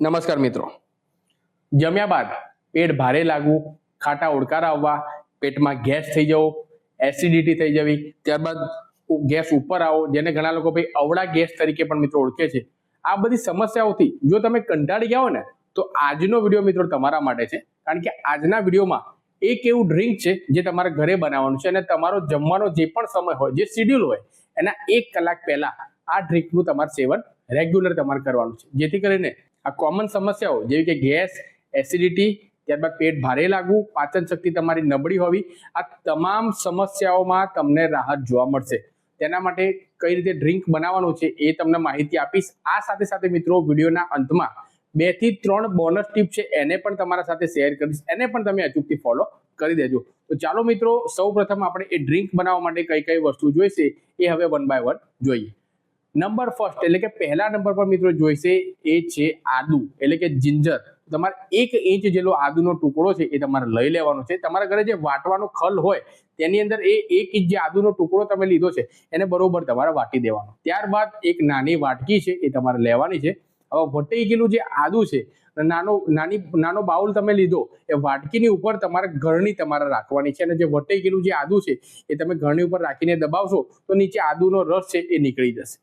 નમસ્કાર મિત્રો. જમ્યા બાદ પેટ ભારે લાગવું, ખાટા ઓડકાર આવવા, પેટમાં ગેસ થઈ જવો એસિડિટી થઈ જવી, ત્યારબાદ ગેસ ઉપર આવો, જેને ઘણા લોકો ભાઈ અવળા ગેસ તરીકે પણ મિત્રો ઓળખે છે. આ બધી સમસ્યાઓથી જો તમે કંટાળી ગયા હો ને, તો આજનો વીડિયો મિત્રો તમારા માટે છે. કારણ કે આજના વિડીયોમાં એક એવું ડ્રિંક છે જે તમારે ઘરે બનાવવાનું છે અને તમારો જમવાનો જે પણ સમય હોય, જે શિડ્યુલ હોય, એના એક કલાક પહેલા આ ડ્રિંકનું તમારે સેવન રેગ્યુલર તમારે કરવાનું છે. જેથી કરીને આ કોમન સમસ્યાઓ જેવી કે ગેસ એસિડિટી ત્યારબાદ પેટ ભારે લાગવું, પાચન શક્તિ તમારી નબળી હોવી, આ તમામ સમસ્યાઓમાં તમને રાહત જોવા મળશે. તેના માટે કઈ રીતે ડ્રિંક બનાવવાનું છે એ તમને માહિતી આપીશ. આ સાથે સાથે મિત્રો, વિડીયોના અંતમાં બેથી ત્રણ બોનસ ટીપ છે, એને પણ તમારા સાથે શેર કરીશ. એને પણ તમે અચૂકથી ફોલો કરી દેજો. તો ચાલો મિત્રો સૌ પ્રથમ આપણે એ ડ્રિંક બનાવવા માટે કઈ કઈ વસ્તુ જોઈશે એ હવે વન બાય વન જોઈએ. નંબર ફર્સ્ટ એટલે કે પહેલા નંબર પર મિત્રો જોઈશે એ છે આદુ, એટલે કે જિંજર તમારે એક ઇંચ જેટલો આદુનો ટુકડો છે એ તમારે લઈ લેવાનો છે. તમારા ઘરે જે વાટવાનો ખલ હોય, તેની અંદર એ એક ઇંચ જે આદુનો ટુકડો તમે લીધો છે, એને બરોબર તમારે વાટી દેવાનો. ત્યારબાદ એક નાની વાટકી છે એ તમારે લેવાની છે. હવે વટી ગયેલું જે આદુ છે, નાનો, નાની, નાનો બાઉલ તમે લીધો, એ વાટકીની ઉપર તમારે ઘરની તમારે રાખવાની છે. અને જે વટાઈ ગયેલું જે આદુ છે, એ તમે ઘરની ઉપર રાખીને દબાવશો, તો નીચે આદુનો રસ છે એ નીકળી જશે.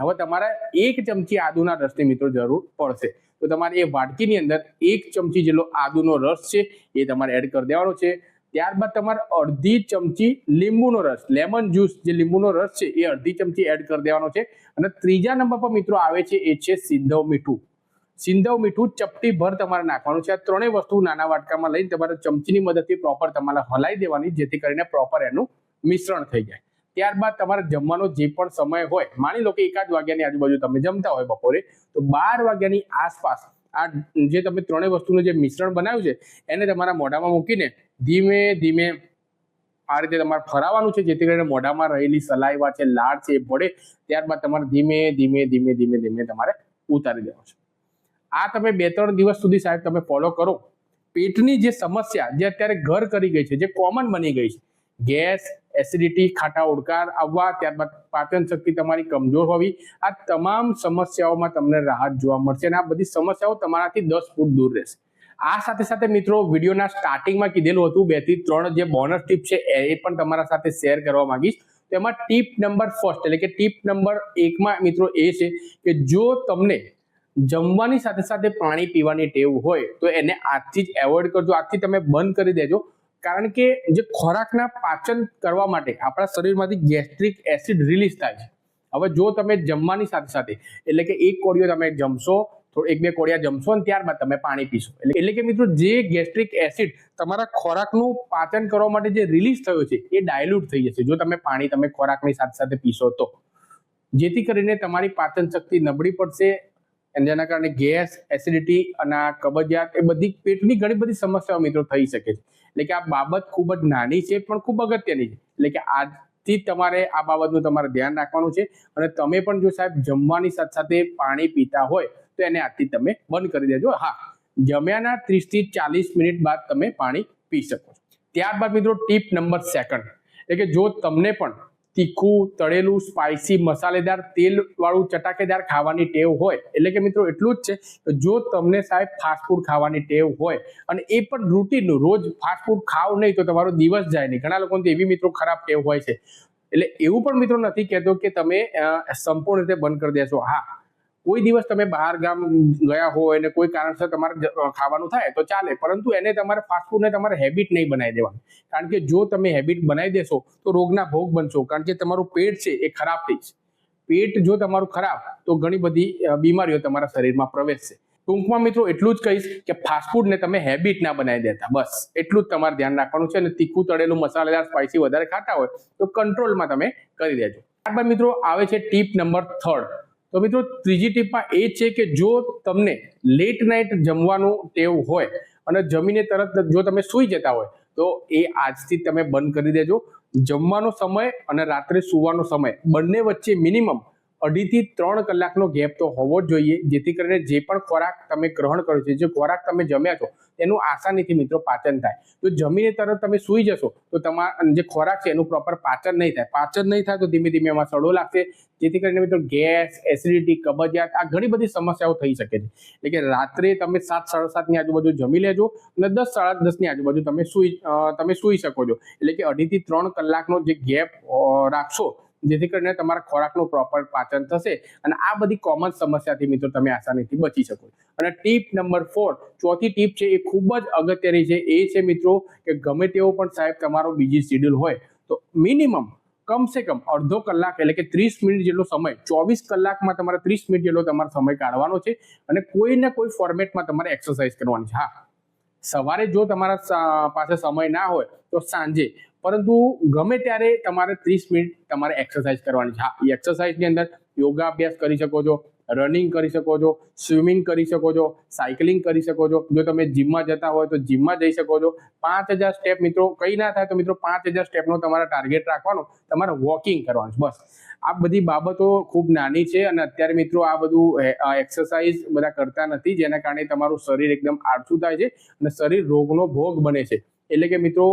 હવે તમારે એક ચમચી આદુના રસની મિત્રો જરૂર પડશે. તો તમારે એ વાટકીની અંદર એક ચમચી જેટલો આદુનો રસ છે, એ તમારે એડ કરી દેવાનો છે. ત્યારબાદ તમારે અડધી ચમચી લીંબુનો રસ લેમન જ્યુસ જે લીંબુનો રસ છે, એ અડધી ચમચી એડ કરી દેવાનો છે. અને ત્રીજા નંબર પર મિત્રો આવે છે, એ છે સિંધવ મીઠું. સિંધવ મીઠું ચપટી ભર તમારે નાખવાનું છે. આ ત્રણેય વસ્તુ નાના વાટકામાં લઈને તમારે ચમચીની મદદથી પ્રોપર તમારે હલાઈ દેવાની, જેથી કરીને પ્રોપર એનું મિશ્રણ થઈ જાય. ત્યારબાદ તમારે જમવાનો જે પણ સમય હોય, માની લો કે એકાદ વાગ્યાની આજુબાજુ તમે જમતા હોય બપોરે, તો બાર વાગ્યાની આસપાસ આ જે તમે ત્રણેય વસ્તુનું જે મિશ્રણ બનાવ્યું છે, એને તમારા મોઢામાં મૂકીને ધીમે ધીમે આ રીતે તમારે ફરાવાનું છે, જેથી કરીને મોઢામાં રહેલી સલાઈવા છે લાળ છે, એ પડે ત્યારબાદ તમારે ધીમે ધીમે ધીમે ધીમે ધીમે તમારે ઉતારી દેવાનું છે. આ તમે બે ત્રણ દિવસ સુધી સાહેબ તમે ફોલો કરો. પેટની જે સમસ્યા જે અત્યારે ઘર કરી ગઈ છે, જે કોમન બની ગઈ છે, ગેસ એસિડિટી ખાટા ઓડકાર, આવવા ત્યારબાદ પાચન શક્તિ તમારી કમજોર હોવી, આ તમામ સમસ્યાઓમાં તમને રાહત જોવા મળશે અને આ બધી સમસ્યાઓ તમારાથી દસ ફૂટ દૂર રહેશે. આ સાથે સાથે મિત્રો, વિડીયોના સ્ટાર્ટિંગમાં કીધેલું હતું, બેથી ત્રણ જે બોનસ ટીપ છે, એ પણ તમારા સાથે શેર કરવા માંગીશ. તેમાં ટીપ નંબર ફર્સ્ટ એટલે કે ટીપ નંબર એકમાં મિત્રો એ છે કે જો તમને જમવાની સાથે સાથે પાણી પીવાની ટેવ હોય, તો એને આજથી જ એવોઇડ કરજો. આજથી તમે બંધ કરી દેજો. કારણ કે જે ખોરાકના પાચન કરવા માટે આપણા શરીરમાંથી ગેસ્ટ્રિક એસિડ રિલીઝ થાય છે. હવે જો તમે જમવાની સાથે સાથે, એટલે કે એક કોળિયો તમે જમશો, થોડો એક બે કોળિયા જમશો અને ત્યારબાદ તમે પાણી પીશો. એટલે એટલે કે મિત્રો જે ગેસ્ટ્રિક એસિડ તમારા ખોરાકનું પાચન કરવા માટે જે રિલીઝ થયો છે, એ ડાયલ્યુટ થઈ જશે. જો તમે પાણી તમે ખોરાકની સાથે સાથે પીશો તો. જેથી કરીને તમારી પાચન શક્તિ નબળી પડશે અને જેના કારણે ગેસ એસિડિટી અને કબજિયાત એ બધી પેટની ઘણી બધી સમસ્યાઓ મિત્રો થઈ શકે છે. એટલે કે આ બાબત ખૂબ જ નાની છે, પણ ખૂબ અગત્યની છે. એટલે કે આજથી તમારે આ બાબતનું તમારે ધ્યાન રાખવાનું છે અને તમે પણ જો સાહેબ જમવાની સાથે સાથે પાણી પીતા હોય, તો એને આજથી તમે બંધ કરી દેજો. હા, જમ્યાના ત્રીસથી ચાલીસ મિનિટ બાદ તમે પાણી પી શકો ત્યારબાદ મિત્રો ટીપ નંબર સેકન્ડ. એટલે કે જો તમને પણ તીખું, તળેલું સ્પાઇસી મસાલેદાર તેલ વાળું ચટાકેદાર ખાવાની ટેવ હોય. એટલે કે મિત્રો એટલું જ છે કે જો તમને સાહેબ ફાસ્ટફૂડ ખાવાની ટેવ હોય અને એ પણ રૂટીનનું રોજ ફાસ્ટફૂડ ખાવ નહીં તો તમારો દિવસ જાય નહીં. ઘણા લોકોને એવી મિત્રો ખરાબ ટેવ હોય છે. એટલે એવું પણ મિત્રો નથી કહેતો કે તમે સંપૂર્ણ રીતે બંધ કરી દેશો. હા કોઈ દિવસ તમે બહાર ગામ ગયા હોય અને કોઈ કારણસર તમારે ખાવાનું થાય તો ચાલે. પરંતુ એને તમારે ફાસ્ટફૂડને તમારે હેબિટ નહીં બનાવી દેવાની. કારણ કે જો તમે હેબિટ બનાવી દેશો તો રોગના ભોગ બનશો. કારણ કે તમારું પેટ છે એ ખરાબ થઈ જશે. પેટ જો તમારું ખરાબ તો ઘણી બધી બીમારીઓ તમારા શરીરમાં પ્રવેશશે. ટૂંકમાં મિત્રો એટલું જ કહીશ કે ફાસ્ટફૂડને તમે હેબિટ ના બનાવી દેતા. બસ. એટલું જ તમારે ધ્યાન રાખવાનું છે અને તીખું, તળેલું, મસાલેદાર સ્પાઇસી વધારે ખાતા હોય તો કંટ્રોલમાં તમે કરી દેજો. ત્યારબાદ મિત્રો આવે છે ટીપ નંબર થર્ડ તો મિત્રો ત્રીજી ટીપમાં એ છે કે જો તમને લેટ નાઇટ જમવાનું ટેવ હોય અને જમીને તરત જો તમે સૂઈ જતા હોય, તો એ આજથી તમે બંધ કરી દેજો. જમવાનો સમય અને રાત્રે સૂવાનો સમય બંને વચ્ચે મિનિમમ અઢીથી ત્રણ કલાકનો ગેપ તો હોવો જ જોઈએ, જેથી કરીને જે પણ ખોરાક તમે ગ્રહણ કરો છો, જે ખોરાક તમે જમ્યા છો એનું આસાનીથી મિત્રો પાચન થાય. તો જમીને તરત તમે સૂઈ જશો, તો તમારા જે ખોરાક છે એનું પ્રોપર પાચન નહીં થાય. પાચન નહીં થાય તો ધીમે ધીમે એમાં સડો લાગશે, જેથી કરીને મિત્રો ગેસ એસિડિટી કબજિયાત, આ ઘણી બધી સમસ્યાઓ થઈ શકે છે. એટલે કે રાત્રે તમે સાત, સાડા સાતની આજુબાજુ જમી લેજો અને દસ, સાડા દસની આજુબાજુ તમે સૂઈ તમે સૂઈ શકો છો. એટલે કે અઢીથી ત્રણ કલાકનો જે ગેપ રાખશો જેથી કરીને તમારા ખોરાકનું પ્રોપર પાચન થશે અને આ બધી કોમન સમસ્યાથી મિત્રો તમે આસાનીથી બચી શકો અને ટીપ નંબર ફોર ચોથી ટીપ છે એ ખૂબ જ અગત્યની છે. એ છે મિત્રો કે ગમે તેવો પણ સાહેબ તમારો બીજી શેડ્યુલ હોય, તો મિનિમમ કમસે કમ અડધો કલાક એટલે કે ત્રીસ મિનિટ જેટલો સમય, ચોવીસ કલાકમાં તમારે ત્રીસ મિનિટ જેટલો તમારો સમય કાઢવાનો છે અને કોઈ ને કોઈ ફોર્મેટમાં તમારે એક્સરસાઇઝ કરવાની છે. હા, સવારે જો તમારા પાસે સમય ના હોય, તો સાંજે પરંતુ ગમે ત્યારે તમારે ત્રીસ મિનિટ તમારે એક્સરસાઇઝ કરવાની છે. હા, એ એક્સરસાઇઝની અંદર યોગા અભ્યાસ કરી શકો છો રનિંગ કરી શકો છો સ્વિમિંગ કરી શકો છો સાયકલિંગ કરી શકો છો. જો તમે જીમમાં જતા હોય તો જીમમાં જઈ શકો છો. પાંચ હજાર સ્ટેપ મિત્રો, કઈ ના થાય તો મિત્રો પાંચ હજાર સ્ટેપનો તમારા ટાર્ગેટ રાખવાનો, તમારે વોકિંગ કરવાનું બસ. આ બધી બાબતો ખૂબ નાની છે અને અત્યારે મિત્રો આ બધું એક્સરસાઇઝ બધા કરતા નથી, જેના કારણે તમારું શરીર એકદમ આળસું થાય છે અને શરીર રોગનો ભોગ બને છે. એટલે કે મિત્રો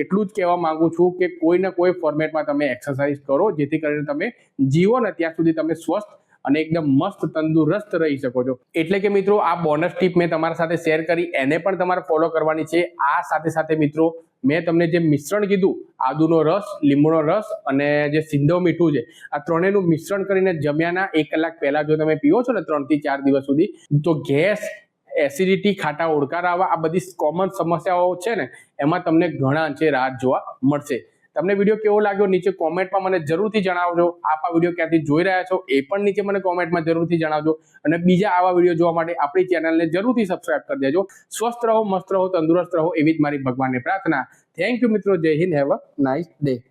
એટલું જ કહેવા માંગુ છું કે કોઈ ને કોઈ ફોર્મેટમાં તમે એક્સરસાઇઝ કરો, જેથી કરીને તમે જીવો ને ત્યાં સુધી તમે સ્વસ્થ અને એકદમ મસ્ત, તંદુરસ્ત રહી શકો છો. એટલે કે મિત્રો, આ બોનસ ટીપ મેં તમારા સાથે શેર કરી, એને પણ તમારે ફોલો કરવાની છે. આ સાથે સાથે મિત્રો, મેં તમને જે મિશ્રણ કીધું, આદુનો રસ, લીંબુનો રસ અને જે સિંધો મીઠું છે, આ ત્રણેયનું મિશ્રણ કરીને જમ્યાના એક કલાક પહેલા જો તમે પીવો છો ને ત્રણથી ચાર દિવસ સુધી, તો ગેસ એસિડિટી ખાટા ઓળકાર આવવા આ બધી કોમન સમસ્યાઓ છે ને, એમાં તમને ઘણા અંશે રાહત જોવા મળશે. તમને વીડિયો કેવો લાગ્યો નીચે કોમેન્ટમાં મને જરૂરથી જણાવજો. આપ આ વીડિયો ક્યાંથી જોઈ રહ્યા છો એ પણ નીચે મને કોમેન્ટમાં જરૂરથી જણાવજો. અને બીજા આવા વીડિયો જોવા માટે આપણી ચેનલને જરૂરથી સબસ્ક્રાઇબ કરી દેજો. સ્વસ્થ રહો, મસ્ત રહો, તંદુરસ્ત રહો એવી જ મારી ભગવાનની પ્રાર્થના. થેન્ક યુ મિત્રો. Jai Hind. Have a nice day